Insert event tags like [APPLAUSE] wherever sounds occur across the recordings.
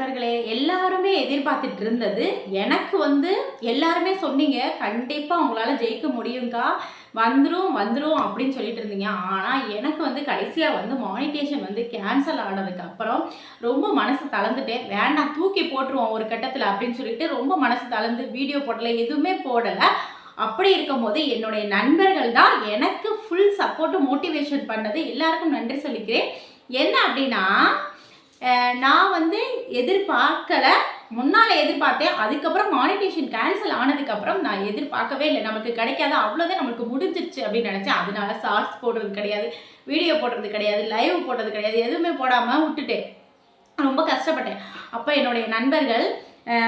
நண்பர்களே எல்லாருமே எதிர்பார்த்துட்டு இருந்தது. எனக்கு வந்து எல்லாருமே சொன்னீங்க கண்டிப்பாக உங்களால் ஜெயிக்க முடியுங்க்கா வந்துடும் வந்துடும் அப்படின்னு சொல்லிட்டு இருந்தீங்க. ஆனால் எனக்கு வந்து கடைசியாக வந்து மானிட்டேஷன் வந்து கேன்சல் ஆனதுக்கு அப்புறம் ரொம்ப மனசு தளர்ந்துட்டேன். வேண்டாம் தூக்கி போட்டுருவோம் ஒரு கட்டத்தில் அப்படின்னு சொல்லிட்டு ரொம்ப மனசு தளர்ந்து வீடியோ போடலை எதுவுமே போடலை. அப்படி இருக்கும்போது என்னுடைய நண்பர்கள் தான் எனக்கு ஃபுல் சப்போர்ட்டு மோட்டிவேஷன் பண்ணது. எல்லாருக்கும் நன்றி சொல்லிக்கிறேன். என்ன அப்படின்னா நான் வந்து எதிர்பார்க்கல. முன்னால் எதிர்பார்த்தேன். அதுக்கப்புறம் மானிட்டேஷன் கேன்சல் ஆனதுக்கப்புறம் நான் எதிர்பார்க்கவே இல்லை. நமக்கு கிடைக்காத அவ்வளோதான் நமக்கு முடிஞ்சிருச்சு அப்படின்னு நினச்சேன். அதனால ஷார்ட்ஸ் போடுறது கிடையாது வீடியோ போடுறது கிடையாது லைவ் போடுறது கிடையாது எதுவுமே போடாமல் விட்டுட்டேன். ரொம்ப கஷ்டப்பட்டேன். அப்போ என்னுடைய நண்பர்கள்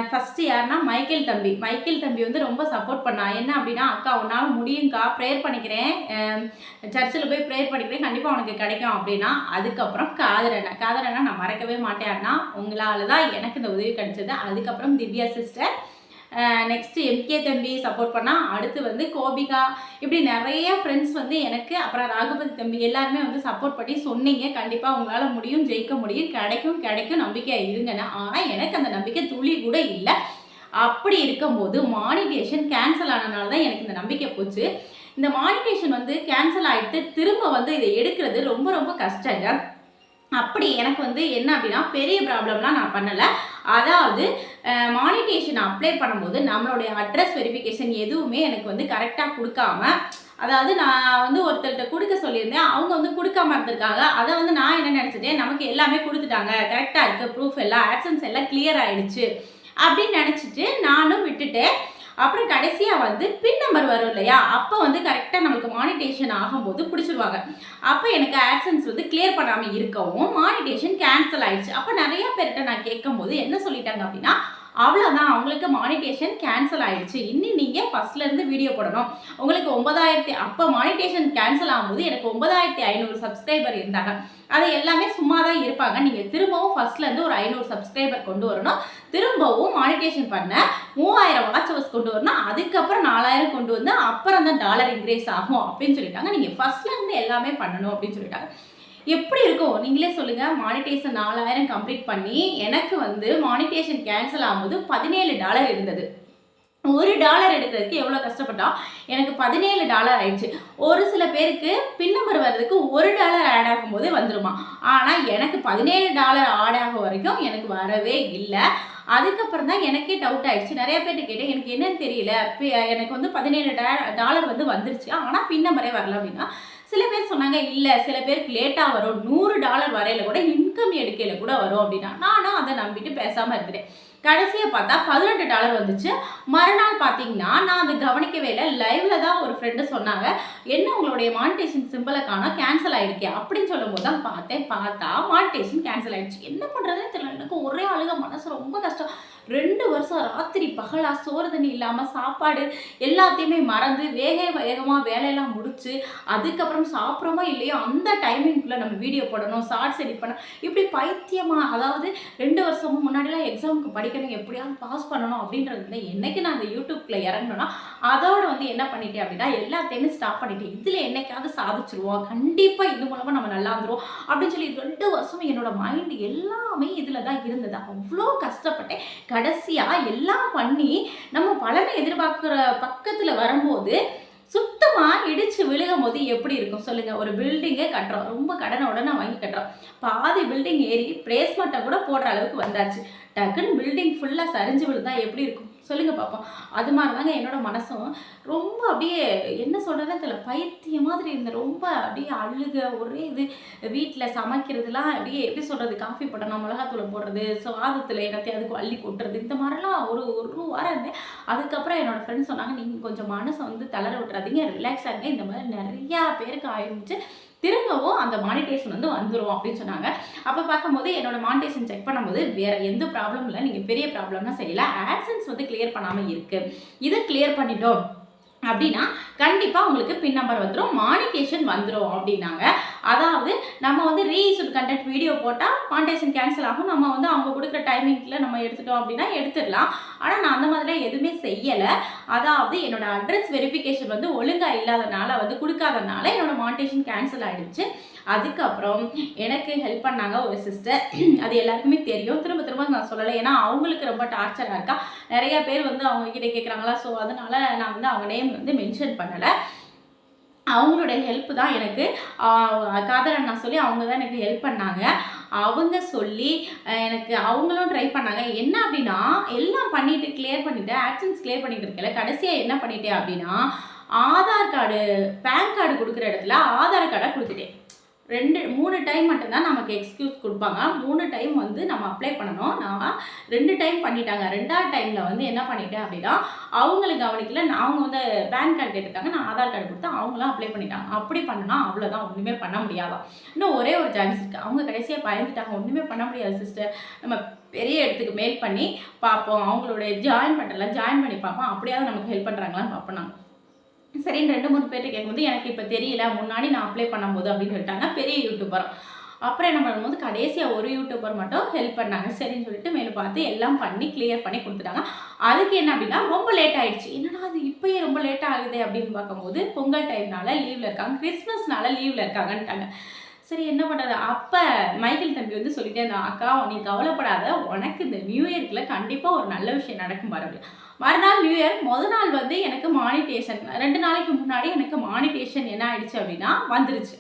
ஃபஸ்ட்டு யாருன்னா மைக்கேல் தம்பி. மைக்கேல் தம்பி வந்து ரொம்ப சப்போர்ட் பண்ணா. என்ன அப்படின்னா அக்கா உன்னால் முடியுங்க்கா ப்ரேயர் பண்ணிக்கிறேன். சர்ச்சில் போய் ப்ரேயர் பண்ணிக்கிறேன். கண்டிப்பாக உனக்கு கிடைக்கும் அப்படின்னா அதுக்கப்புறம் காதரண்ணா காதரண்ணா நான் மறக்கவே மாட்டேன் அண்ணா. உங்களால் தான் எனக்கு இந்த உதவி கிடைச்சது. அதுக்கப்புறம் திவ்யா சிஸ்டர் நெக்ஸ்ட்டு எம்கே தம்பி சப்போர்ட் பண்ணால் அடுத்து வந்து கோபிகா. இப்படி நிறைய ஃப்ரெண்ட்ஸ் வந்து எனக்கு அப்புறம் ராகுபதி தம்பி எல்லாருமே வந்து சப்போர்ட் பண்ணி சொன்னீங்க. கண்டிப்பாக உங்களால் முடியும் ஜெயிக்க முடியும். கிடைக்கும் கிடைக்கும் நம்பிக்கையாக இருங்கன்னு. ஆனால் எனக்கு அந்த நம்பிக்கை துளி கூட இல்லை. அப்படி இருக்கும்போது மானிட்டேஷன் கேன்சல் ஆனனால தான் எனக்கு இந்த நம்பிக்கை போச்சு. இந்த மானிட்டேஷன் வந்து கேன்சல் ஆகிட்டு திரும்ப வந்து இதை எடுக்கிறது ரொம்ப ரொம்ப கஷ்டங்க. அப்படி எனக்கு வந்து என்ன அப்படின்னா பெரிய ப்ராப்ளம்லாம் நான் பண்ணலை. அதாவது மானிட்டேஷன் அப்ளை பண்ணும்போது நம்மளுடைய அட்ரஸ் வெரிஃபிகேஷன் எதுவுமே எனக்கு வந்து கரெக்டாக கொடுக்காம அதாவது நான் வந்து ஒருத்தர்கிட்ட கொடுக்க சொல்லியிருந்தேன். அவங்க வந்து கொடுக்காம இருந்திருக்காங்க. அதை வந்து நான் என்ன நினச்சிட்டேன்? நமக்கு எல்லாமே கொடுத்துட்டாங்க. கரெக்டாக இருக்குது ப்ரூஃப் எல்லாம் ஆக்சன்ஸ் எல்லாம் கிளியர் ஆகிடுச்சு அப்படின்னு நினச்சிட்டு நானும் விட்டுட்டேன். அப்புறம் கடைசியாக வந்து பின் நம்பர் வரும் இல்லையா? அப்போ வந்து கரெக்டாக நம்மளுக்கு மானிட்டேஷன் ஆகும்போது பிடிச்சிருவாங்க. அப்போ எனக்கு ஆக்சன்ஸ் வந்து கிளியர் பண்ணாமல் இருக்கவும் மானிட்டேஷன் கேன்சல் ஆயிடுச்சு. அப்போ நிறைய பேர்கிட்ட நான் கேட்கும்போது என்ன சொல்லிட்டாங்க அப்படின்னா அவ்வளோதான் அவங்களுக்கு மானிட்டேஷன் கேன்சல் ஆகிடுச்சு இன்னும் நீங்கள் ஃபஸ்ட்லேருந்து வீடியோ போடணும். உங்களுக்கு ஒன்பதாயிரத்தி அப்போ மானிட்டேஷன் கேன்சல் ஆகும்போது எனக்கு ஒன்பதாயிரத்தி ஐநூறு சப்ஸ்கிரைபர் இருந்தாங்க. அது எல்லாமே சும்மா தான் இருப்பாங்க. நீங்கள் திரும்பவும் ஃபர்ஸ்ட்லேருந்து ஒரு ஐநூறு சப்ஸ்கிரைபர் கொண்டு வரணும். திரும்பவும் மானிட்டேஷன் பண்ண மூவாயிரம் வாட்ச் ஹவர்ஸ் கொண்டு வரணும். அதுக்கப்புறம் நாலாயிரம் கொண்டு வந்து அப்புறம் தான் டாலர் இன்க்ரீஸ் ஆகும் அப்படின்னு சொல்லிட்டாங்க. நீங்கள் ஃபர்ஸ்ட்லேருந்து எல்லாமே பண்ணணும் அப்படின்னு சொல்லிட்டாங்க. எப்படி இருக்கும் நீங்களே சொல்லுங்க. மானிட்டேஷன் நாலாயிரம் கம்ப்ளீட் பண்ணி எனக்கு வந்து மானிட்டேஷன் கேன்சல் ஆகும்போது பதினேழு டாலர் இருந்தது. ஒரு டாலர் எடுக்கிறதுக்கு எவ்வளோ கஷ்டப்பட்டோம் எனக்கு பதினேழு டாலர் ஆயிடுச்சு. ஒரு சில பேருக்கு பின் நம்பர் வர்றதுக்கு ஒரு டாலர் ஆட் ஆகும்போது வந்துருமா? ஆனால் எனக்கு பதினேழு டாலர் ஆட் ஆகும் வரைக்கும் எனக்கு வரவே இல்லை. அதுக்கப்புறம் தான் எனக்கே டவுட் ஆயிடுச்சு. நிறைய பேர்ட்ட கேட்டேன் எனக்கு என்னன்னு தெரியல? எனக்கு வந்து பதினேழு டாலர் வந்து வந்துருச்சு. ஆனால் பின் நம்பரே வரல அப்படின்னா சில பேர் சொன்னாங்க இல்லை சில பேருக்கு லேட்டாக வரும். நூறு டாலர் வரையில் கூட இன்கம் எடுக்கையில் கூட வரும் அப்படின்னா நானும் அதை நம்பிட்டு பேசாமல் இருந்துட்டேன். கடைசியாக பார்த்தா பதினெட்டு டாலர் வந்துச்சு. மறுநாள் பார்த்தீங்கன்னா நான் அதை கவனிக்கவே இல்லை. லைவ்ல தான் ஒரு ஃப்ரெண்டு சொன்னாங்க என்ன உங்களுடைய மானிட்டேஷன் சிம்பிளை காணோம்? கேன்சல் ஆயிடுக்கே அப்படின்னு சொல்லும்போது தான் பார்த்தேன். பார்த்தா மானிட்டேஷன் கேன்சல் ஆயிடுச்சு. என்ன பண்ணுறதுன்னு தெரியல. எனக்கு ஒரே அழுக மனசு ரொம்ப கஷ்டம். ரெண்டு வருஷம் ராத்திரி பகலாக சோறு தண்ணி இல்லாமல் சாப்பாடு எல்லாத்தையுமே மறந்து வேக வேகமாக வேலையெல்லாம் முடிச்சு அதுக்கப்புறம் சாப்பிட்றோமோ இல்லையோ அந்த டைமிங்குள்ளே நம்ம வீடியோ போடணும் ஷார்ட்ஸ் எடிட் பண்ணணும். இப்படி பைத்தியமாக அதாவது ரெண்டு வருஷமும் முன்னாடிலாம் எக்ஸாமுக்கு படிக்கணும் எப்படியாவது பாஸ் பண்ணணும் அப்படின்றது இல்லை. என்னைக்கு நான் அந்த யூடியூப்பில் இறங்கணும்னா அதோட வந்து என்ன பண்ணிட்டேன் அப்படின்னா எல்லாத்தையுமே ஸ்டாப் பண்ணிட்டேன். இதில் என்னைக்காவது சாதிச்சிருவோம். கண்டிப்பாக இது மூலமாக நம்ம நல்லா இருந்துருவோம் அப்படின்னு சொல்லி ரெண்டு வருஷம் என்னோட மைண்ட் எல்லாமே இதில் தான் இருந்தது. அவ்வளோ கஷ்டப்பட்டேன். கடைசியாக எல்லாம் பண்ணி நம்ம பலனை எதிர்பார்க்குற பக்கத்தில் வரும்போது சுத்தமாக இடிச்சு விழுகும் போது எப்படி இருக்கும்? சொல்லுங்கள் ஒரு பில்டிங்கே கட்டுறோம். ரொம்ப கடனை உடனே வாங்கி கட்டுறோம். பாதி பில்டிங் ஏறி பிரேஸ்மெண்ட்டை கூட போடுற அளவுக்கு வந்தாச்சு. டக்குன்னு பில்டிங் ஃபுல்லாக சரிஞ்சு விழுந்தா எப்படி இருக்கும்? சொல்லுங்கள் பார்ப்போம் அது மாதிரி தாங்க என்னோடய மனசும். ரொம்ப அப்படியே என்ன சொல்கிறதுன்னு தெரியல. பைத்திய மாதிரி இருந்தேன் ரொம்ப அப்படியே அழுக ஒரே இது வீட்டில் சமைக்கிறதுலாம் அப்படியே எப்படி சொல்கிறது காஃபி போடணும் மிளகாத்தூளை போடுறது சாதத்தில் எல்லாத்தையும் அதுக்கு அள்ளி கொட்டுறது இந்த மாதிரிலாம் ஒரு ஒரு வாரம் இருந்தேன். அதுக்கப்புறம் என்னோடய ஃப்ரெண்ட்ஸ் சொன்னாங்க நீங்கள் கொஞ்சம் மனசை வந்து தளர விட்டுறாதீங்க ரிலாக்ஸ் ஆகுங்க. இந்த மாதிரி நிறையா பேருக்கு ஆயிடுச்சு திரும்பவும் அந்த மானிட்டேஷன் வந்து வந்துடும் அப்படின்னு சொன்னாங்க. அப்போ பார்க்கும்போது என்னோட மானிட்டேஷன் செக் பண்ணும்போது வேற எந்த ப்ராப்ளம் இல்லை நீங்கள் பெரிய ப்ராப்ளம்னா செய்யல. ஆக்சன்ஸ் வந்து கிளியர் பண்ணாமல் இருக்குது இதை கிளியர் பண்ணிட்டோம். அப்படின்னா கண்டிப்பாக உங்களுக்கு பின் நம்பர் வந்துடும் மானிட்டேஷன் வந்துடும் அப்படின்னாங்க. அதாவது நம்ம வந்து ரீஇஷ்யூட் கண்டென்ட் வீடியோ போட்டால் மானிட்டேஷன் கேன்சல் ஆகும். நம்ம வந்து அவங்க கொடுக்குற டைமிங்கில் நம்ம எடுத்துட்டோம் அப்படின்னா எடுத்துடலாம். ஆனால் நான் அந்த மாதிரிலாம் எதுவுமே செய்யலை. அதாவது என்னோட அட்ரஸ் வெரிஃபிகேஷன் வந்து ஒழுங்காக இல்லாதனால வந்து கொடுக்காதனால என்னோட மானிட்டேஷன் கேன்சல் ஆகிடுச்சு அதுக்கப்புறம் எனக்கு ஹெல்ப் பண்ணாங்க ஒரு சிஸ்டர் அது எல்லாருக்குமே தெரியும். திரும்ப திரும்ப நான் சொல்லலை. ஏன்னா அவங்களுக்கு ரொம்ப டார்ச்சராக இருக்கா? நிறைய பேர் வந்து அவங்க கிட்டே கேட்குறாங்களா ஸோ அதனால நான் வந்து அவங்க நேம் வந்து மென்ஷன் பண்ணலை. அவங்களுடைய ஹெல்ப் தான் எனக்கு காதலன் அண்ணா சொல்லி அவங்க தான் எனக்கு ஹெல்ப் பண்ணாங்க. அவங்க சொல்லி எனக்கு அவங்களும் ட்ரை பண்ணாங்க. என்ன அப்படின்னா எல்லாம் பண்ணிவிட்டு கிளியர் பண்ணிவிட்டு ஆக்ஷன்ஸ் கிளியர் பண்ணிட்டு இருக்கல கடைசியாக என்ன பண்ணிட்டேன் அப்படின்னா ஆதார் கார்டு பேன் கார்டு கொடுக்குற இடத்துல ஆதார் கார்டை கொடுத்துட்டேன். ரெண்டு மூணு டைம் மட்டும்தான் நமக்கு எக்ஸ்கியூஸ் கொடுப்பாங்க. மூணு டைம் வந்து நம்ம அப்ளை பண்ணணும். நான் ரெண்டு டைம் பண்ணிட்டாங்க. ரெண்டாவது டைமில் வந்து என்ன பண்ணிட்டேன் அப்படின்னா அவங்களுக்கு கவனிக்கல. நான் அவங்க வந்து பேன் கார்டு கேட்டிருக்காங்க. நான் ஆதார் கார்டு கொடுத்து அவங்களாம் அப்ளை பண்ணிட்டாங்க. அப்படி பண்ணனா அவ்வளோதான் ஒன்றுமே பண்ண முடியாதான் இன்னும் ஒரே ஒரு சான்ஸ் இருக்குது அவங்க கடைசியாக பயந்துட்டாங்க. ஒன்றுமே பண்ண முடியாது சிஸ்டர் நம்ம பெரிய இடத்துக்கு மெயில் பண்ணி பார்ப்போம். அவங்களுடைய ஜாயின் பண்ணலாம் ஜாயின் பண்ணி பார்ப்போம். அப்படியாவது நமக்கு ஹெல்ப் பண்ணுறாங்களான்னு பார்ப்போம் நாங்கள் சரின்னு ரெண்டு மூணு பேர்ட்ட கேட்கும்போது எனக்கு இப்போ தெரியல முன்னாடி நான் அப்ளை பண்ணும்போது அப்படின்னு சொல்லிட்டாங்க பெரிய யூடியூபர் அப்புறம் என்ன பண்ணும்போது கடைசியாக ஒரு யூடியூபர் மட்டும் ஹெல்ப் பண்ணாங்க. சரின்னு சொல்லிட்டு மேலே பார்த்து எல்லாம் பண்ணி கிளியர் பண்ணி கொடுத்துட்டாங்க. அதுக்கு என்ன அப்படின்னா ரொம்ப லேட் ஆகிடுச்சு என்னடா அது இப்போயே ரொம்ப லேட் ஆகுது அப்படின்னு பார்க்கும்போது பொங்கல் டைம்னால லீவில் இருக்காங்க. கிறிஸ்மஸ்னால லீவில் இருக்காங்கன்ட்டாங்க. சரி என்ன பண்ணுறது அப்போ மைக்கேல் தம்பி வந்து சொல்லிட்டே இருந்தான் அக்கா நீ கவலைப்படாத. உனக்கு இந்த நியூ இயர்க்குள்ள கண்டிப்பாக ஒரு நல்ல விஷயம் நடக்கும் பாரு மறுநாள் நியூ இயர் மொதல் நாள் வந்து எனக்கு மானிட்டேஷன் ரெண்டு நாளைக்கு முன்னாடி எனக்கு மானிட்டேஷன் என்ன ஆயிடுச்சு அப்படின்னா வந்துருச்சு.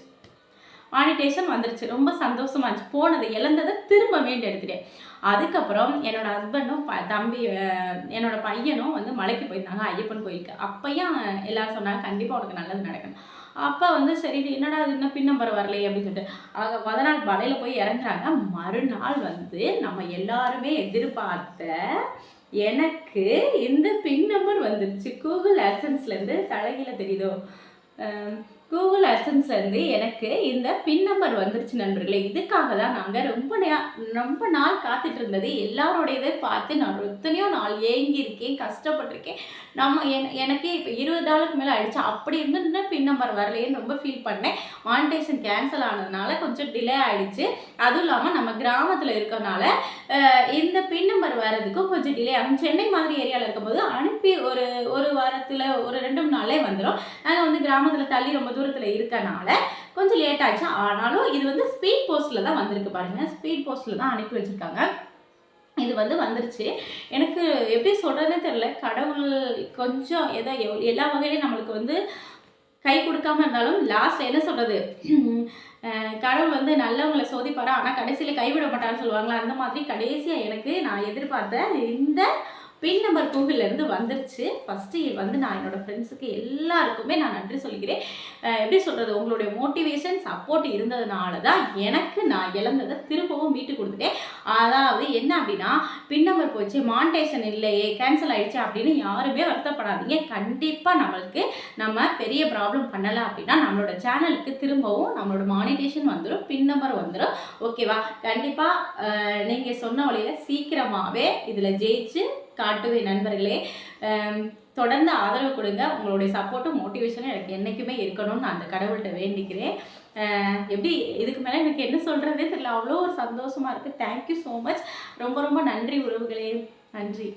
மானிட்டேஷன் வந்துருச்சு. ரொம்ப சந்தோஷமா இருந்துச்சு. போனதை இழந்ததை திரும்ப மீண்டு எடுத்துட்டேன். அதுக்கப்புறம் என்னோட ஹஸ்பண்டும் ப தம்பி என்னோடய என்னோட பையனும் வந்து மலைக்கு போயிருந்தாங்க ஐயப்பன் கோயிலுக்கு. அப்போயும் எல்லாரும் சொன்னாங்க கண்டிப்பாக உனக்கு நல்லது நடக்கணும். அப்போ வந்து சரி என்னடா இது? இன்னும் பின் நம்பர் வரலையே அப்படின்னு சொல்லிட்டு. அவங்க முத நாள் மலையில் போய் இறங்குறாங்க. மறுநாள் வந்து நம்ம எல்லாருமே எதிர்பார்த்த எனக்கு இந்த பின் நம்பர் வந்துருச்சு. கூகுள் ஆக்சன்ஸ்லேருந்து தலைகீழ தெரியுதோ? கூகுள் அசன்ஸ்லேருந்து எனக்கு இந்த பின் நம்பர் வந்துருச்சு நண்பர்களே. இதுக்காக தான் நாங்கள் ரொம்ப ரொம்ப நாள் காத்துட்டு இருந்தது எல்லாரோடையவே பார்த்து நான் எத்தனையோ நாள் ஏங்கியிருக்கேன் கஷ்டப்பட்டிருக்கேன். நம்ம என் எனக்கே இப்போ இருபது நாளுக்கு மேலே ஆயிடுச்சு. அப்படி இருந்து இன்னும் பின் நம்பர் வரலையேன்னு ரொம்ப ஃபீல் பண்ணேன். மானிட்டேஷன் கேன்சல் ஆனதுனால கொஞ்சம் டிலே ஆகிடுச்சு அதுவும் இல்லாமல் நம்ம கிராமத்தில் இருக்கனால இந்த பின் நம்பர் வர்றதுக்கும் கொஞ்சம் டிலே ஆகும். சென்னை மாதிரி ஏரியாவில் இருக்கும்போது அனுப்பி ஒரு ஒரு வாரத்தில் ஒரு ரெண்டு மூணு நாளே வந்துடும் நாங்கள் வந்து கிராமத்தில் தள்ளி ரொம்ப தூரத்தில் இருக்கனால கொஞ்சம் லேட் ஆச்சு. ஆனாலும் இது வந்து ஸ்பீட் போஸ்ட்டில் தான் வந்திருக்கு பாருங்கள் ஸ்பீட் போஸ்ட்டில் தான் அனுப்பி வச்சுருக்காங்க. இது வந்து வந்துருச்சு. எனக்கு எப்படி சொல்கிறதுனே தெரில கடவுள் கொஞ்சம் எதோ எல்லா வகையிலையும் நம்மளுக்கு வந்து கை கொடுக்காம இருந்தாலும் லாஸ்ட் என்ன சொல்கிறது [CLEARS THROAT] கடவுள் வந்து நல்லவங்களை சோதிப்பாரா? ஆனால் கடைசியில் கைவிட மாட்டான்னு சொல்லுவாங்களா? அந்த மாதிரி கடைசியாக எனக்கு நான் எதிர்பார்த்த இந்த பின் நம்பர் கூகுள்லேருந்து வந்துருச்சு. ஃபஸ்ட்டு வந்து நான் என்னோட ஃப்ரெண்ட்ஸுக்கு எல்லாருக்குமே நான் நன்றி சொல்லிக்கிறேன். எப்படி சொல்கிறது உங்களுடைய மோட்டிவேஷன் சப்போர்ட் இருந்ததுனால தான் எனக்கு நான் இழந்ததை திரும்பவும் மீட்டு கொடுத்துட்டேன். அதாவது என்ன அப்படின்னா பின் நம்பர் போச்சு மானிட்டேஷன் இல்லையே கேன்சல் ஆயிடுச்சு அப்படின்னு யாருமே வருத்தப்படாதீங்க. கண்டிப்பாக நம்மளுக்கு நம்ம பெரிய ப்ராப்ளம் பண்ணலை அப்படின்னா நம்மளோட சேனலுக்கு திரும்பவும் நம்மளோட மானிட்டேஷன் வந்துடும் பின் நம்பர் வந்துடும் ஓகேவா கண்டிப்பாக நீங்கள் சொன்ன வழியில் சீக்கிரமாகவே இதில் ஜெயிச்சு காட்டுவேன் நண்பர்களே. தொடர்ந்து ஆதரவு கொடுங்க. உங்களுடைய சப்போர்ட்டும் மோட்டிவேஷனும் எனக்கு என்றைக்குமே இருக்கணும்னு நான் அந்த கடவுள்கிட்ட வேண்டிக்கிறேன். எப்படி இதுக்கு மேலே எனக்கு என்ன சொல்கிறதே தெரியல. அவ்வளோ ஒரு சந்தோஷமாக இருக்குது தேங்க்யூ ஸோ மச் ரொம்ப ரொம்ப நன்றி உறவுகளே. நன்றி.